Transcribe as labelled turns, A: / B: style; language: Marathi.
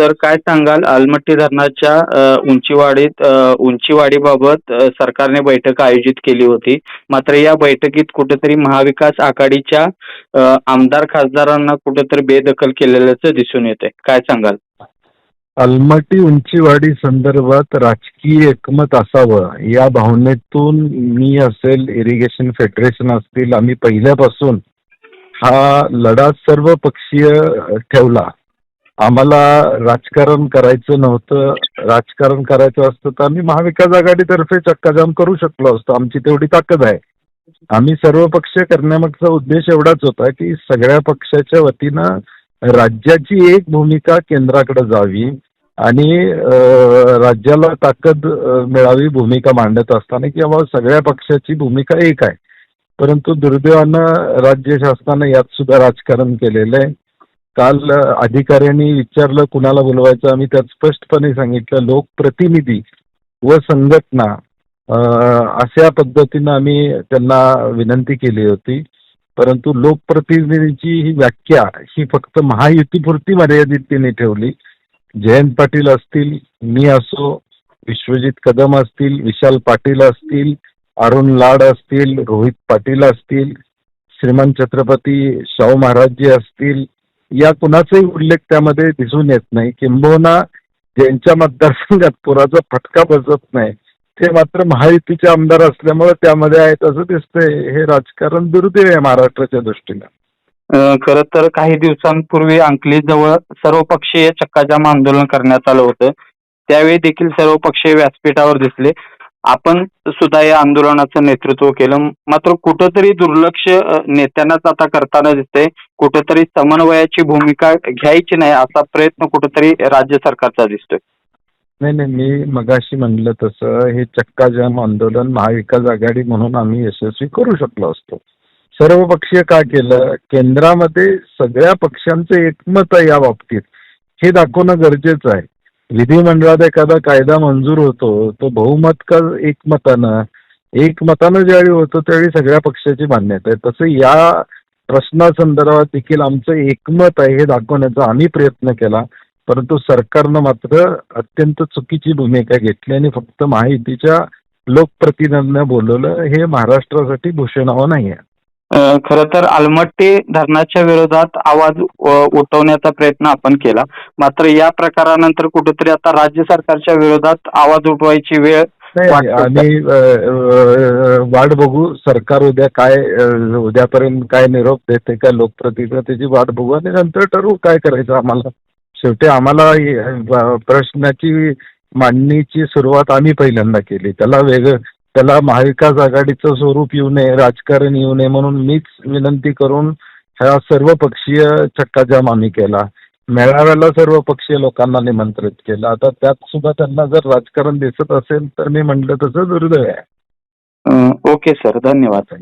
A: सर काय सांगाल? आलमट्टी धरणाच्या उंचीवाडीत उंचीवाढीत उंचीवाढीबाबत सरकारने बैठक आयोजित केली होती. मात्र या बैठकीत कुठेतरी महाविकास आघाडीच्या आमदार खासदारांना कुठेतरी बेदखल केलेल्याचं दिसून येते काय सांगाल?
B: अलमटी उंचीवाढी संदर्भात राजकीय एकमत असावं. या भावनेतून मी असेल इरिगेशन फेडरेशन असतील आम्ही पहिल्यापासून हा लढा सर्व पक्षीय ठेवला. आम्हाला राजकारण करायचं नव्हतं. राजकारण करायचं असतं तर आम्ही महाविकास आघाडीतर्फे चक्काजाम करू शकलो असतो. आमची तेवढी ताकद आहे. आम्ही सर्व पक्ष करण्यामागचा उद्देश एवढाच होता की सगळ्या पक्षाच्या वतीनं राज्याची एक भूमिका केंद्राकडे जावी आणि राज्याला ताकद मिळावी भूमिका मांडत असताना की बाबा सगळ्या पक्षाची भूमिका एक आहे. परंतु दुर्दैवानं राज्य शासनानं यात सुद्धा राजकारण केलेलं आहे. काल अधिकाऱ्यांनी विचारलं कुणाला बोलवायचं? आम्ही त्यात स्पष्टपणे सांगितलं लोकप्रतिनिधी व संघटना अशा पद्धतीनं आम्ही त्यांना विनंती केली होती. परंतु लोकप्रतिनिधीची ही व्याख्या ही फक्त महायुतीपुरती मर्यादित त्यांनी ठेवली. जयंत पाटील असतील मी असो विश्वजित कदम असतील विशाल पाटील असतील अरुण लाड असतील रोहित पाटील असतील श्रीमान छत्रपती शाहू महाराजजी असतील या कुणाचाही उल्लेख त्यामध्ये दिसून येत नाही. किंबहुना ज्यांच्या मतदारसंघात पुराचा फटका बसत नाही ते मात्र महायुतीचे आमदार असल्यामुळे त्यामध्ये आहेत असं दिसतंय. हे राजकारण दुर्दैव आहे महाराष्ट्राच्या दृष्टीनं.
A: खर तर काही दिवसांपूर्वी अंकली जवळ सर्वपक्षीय चक्काजाम आंदोलन करण्यात आलं होतं. त्यावेळी देखील सर्वपक्षीय व्यासपीठावर दिसले. आपण सुद्धा या आंदोलनाचं नेतृत्व केलं. मात्र कुठंतरी दुर्लक्ष नेत्यांनाच आता करताना दिसतंय. कुठंतरी समन्वयाची भूमिका घ्यायची नाही असा प्रयत्न कुठंतरी राज्य सरकारचा दिसतोय.
B: नाही नाही मी मगाशी म्हणलं तसं हे चक्काजाम आंदोलन महाविकास आघाडी म्हणून आम्ही यशस्वी करू शकलो असतो. सर्व पक्षीय का केलं? केंद्रामध्ये सगळ्या पक्षांचं एकमत आहे या बाबतीत. हे दाखवणं गरजेचं आहे. विधिमंडळात एखादा कायदा मंजूर होतो तो बहुमत का एकमतानं? एकमतानं ज्यावेळी होतं त्यावेळी सगळ्या पक्षाची मान्यता आहे. तसं या प्रश्नासंदर्भात देखील आमचं एकमत आहे हे दाखवण्याचा आम्ही प्रयत्न केला. परंतु सरकारनं मात्र अत्यंत चुकीची भूमिका घेतली आणि फक्त महायुतीच्या लोकप्रतिनिधींना बोलवलं. हे महाराष्ट्रासाठी भूषणावं नाही आहे
A: खरं तर अलमट्टी धरणाच्या विरोधात आवाज उठवण्याचा प्रयत्न आपण केला. मात्र या प्रकारानंतर कुठेतरी आता राज्य सरकारच्या विरोधात आवाज उठवायची वेळ का?
B: अ, वाट बघू सरकार उद्या काय उद्यापर्यंत काय निरोप देते काय लोकप्रतिनिधी त्याची वाट बघू आणि नंतर ठरवू काय करायचं आम्हाला. शेवटी आम्हाला प्रश्नाची मांडणीची सुरुवात आम्ही पहिल्यांदा केली. त्याला वेगळं त्याला महाविकास आघाडीचं स्वरूप येऊ नये राजकारण येऊ नये म्हणून मीच विनंती करून ह्या सर्व पक्षीय चक्काजाम आम्ही केला. मेळाव्याला सर्व पक्षीय लोकांना निमंत्रित केलं. आता त्यात सुद्धा त्यांना जर राजकारण दिसत असेल तर मी म्हटलं तसं दुर्दैव आहे.
A: Okay sir. धन्यवाद.